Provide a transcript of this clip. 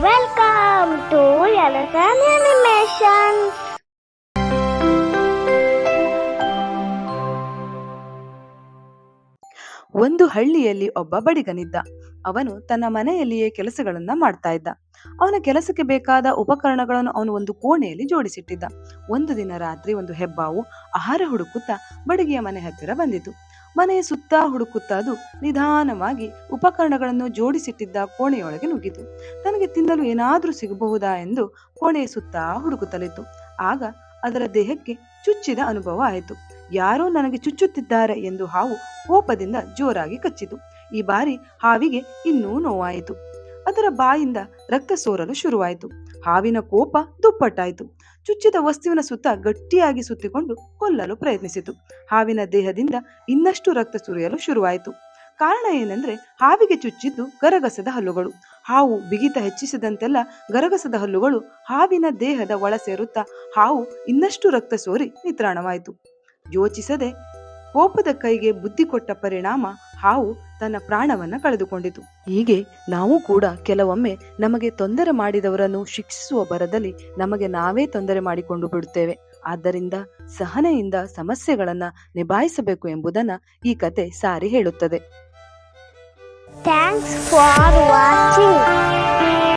To. ಒಂದು ಹಳ್ಳಿಯಲ್ಲಿ ಒಬ್ಬ ಬಡಿಗನಿದ್ದ. ಅವನು ತನ್ನ ಮನೆಯಲ್ಲಿಯೇ ಕೆಲಸಗಳನ್ನ ಮಾಡ್ತಾ ಇದ್ದ. ಅವನ ಕೆಲಸಕ್ಕೆ ಬೇಕಾದ ಉಪಕರಣಗಳನ್ನು ಅವನು ಒಂದು ಕೋಣೆಯಲ್ಲಿ ಜೋಡಿಸಿಟ್ಟಿದ್ದ. ಒಂದು ದಿನ ರಾತ್ರಿ ಒಂದು ಹೆಬ್ಬಾವು ಆಹಾರ ಹುಡುಕುತ್ತಾ ಬಡಗಿಯ ಮನೆ ಹತ್ತಿರ ಬಂದಿತು. ಮನೆಯ ಸುತ್ತ ಹುಡುಕುತ್ತಾ ಅದು ನಿಧಾನವಾಗಿ ಉಪಕರಣಗಳನ್ನು ಜೋಡಿಸಿಟ್ಟಿದ್ದ ಕೋಣೆಯೊಳಗೆ ನುಗ್ಗಿತು. ತನಗೆ ತಿನ್ನಲು ಏನಾದರೂ ಸಿಗಬಹುದಾ ಎಂದು ಕೋಣೆಯ ಸುತ್ತ ಹುಡುಕುತ್ತಲಿತ್ತು. ಆಗ ಅದರ ದೇಹಕ್ಕೆ ಚುಚ್ಚಿದ ಅನುಭವ ಆಯಿತು. ಯಾರೋ ನನಗೆ ಚುಚ್ಚುತ್ತಿದ್ದಾರೆ ಎಂದು ಹಾವು ಕೋಪದಿಂದ ಜೋರಾಗಿ ಕಚ್ಚಿತು. ಈ ಬಾರಿ ಹಾವಿಗೆ ಇನ್ನೂ ನೋವಾಯಿತು. ಅದರ ಬಾಯಿಂದ ರಕ್ತ ಸೋರಲು ಶುರುವಾಯಿತು. ಹಾವಿನ ಕೋಪ ದುಪ್ಪಟ್ಟಾಯಿತು. ಚುಚ್ಚಿದ ವಸ್ತುವಿನ ಸುತ್ತ ಗಟ್ಟಿಯಾಗಿ ಸುತ್ತಿಕೊಂಡು ಕೊಲ್ಲಲು ಪ್ರಯತ್ನಿಸಿತು. ಹಾವಿನ ದೇಹದಿಂದ ಇನ್ನಷ್ಟು ರಕ್ತ ಸುರಿಯಲು ಶುರುವಾಯಿತು. ಕಾರಣ ಏನೆಂದ್ರೆ ಹಾವಿಗೆ ಚುಚ್ಚಿದ್ದು ಗರಗಸದ ಹಲ್ಲುಗಳು. ಹಾವು ಬಿಗಿತ ಹೆಚ್ಚಿಸಿದಂತೆಲ್ಲ ಗರಗಸದ ಹಲ್ಲುಗಳು ಹಾವಿನ ದೇಹದ ಒಳ ಸೇರುತ್ತಾ ಹಾವು ಇನ್ನಷ್ಟು ರಕ್ತ ಸೋರಿ ನಿತ್ರಾಣವಾಯಿತು. ಯೋಚಿಸದೆ ಕೋಪದ ಕೈಗೆ ಬುದ್ಧಿ ಕೊಟ್ಟ ಪರಿಣಾಮ ಹಾವು ತನ್ನ ಪ್ರಾಣವನ್ನ ಕಳೆದುಕೊಂಡಿತು. ಹೀಗೆ ನಾವು ಕೂಡ ಕೆಲವೊಮ್ಮೆ ನಮಗೆ ತೊಂದರೆ ಮಾಡಿದವರನ್ನು ಶಿಕ್ಷಿಸುವ ಬರದಲ್ಲಿ ನಮಗೆ ನಾವೇ ತೊಂದರೆ ಮಾಡಿಕೊಂಡು ಬಿಡುತ್ತೇವೆ. ಆದ್ದರಿಂದ ಸಹನೆಯಿಂದ ಸಮಸ್ಯೆಗಳನ್ನ ನಿಭಾಯಿಸಬೇಕು ಎಂಬುದನ್ನ ಈ ಕತೆ ಸಾರಿ ಹೇಳುತ್ತದೆ. Thanks for watching.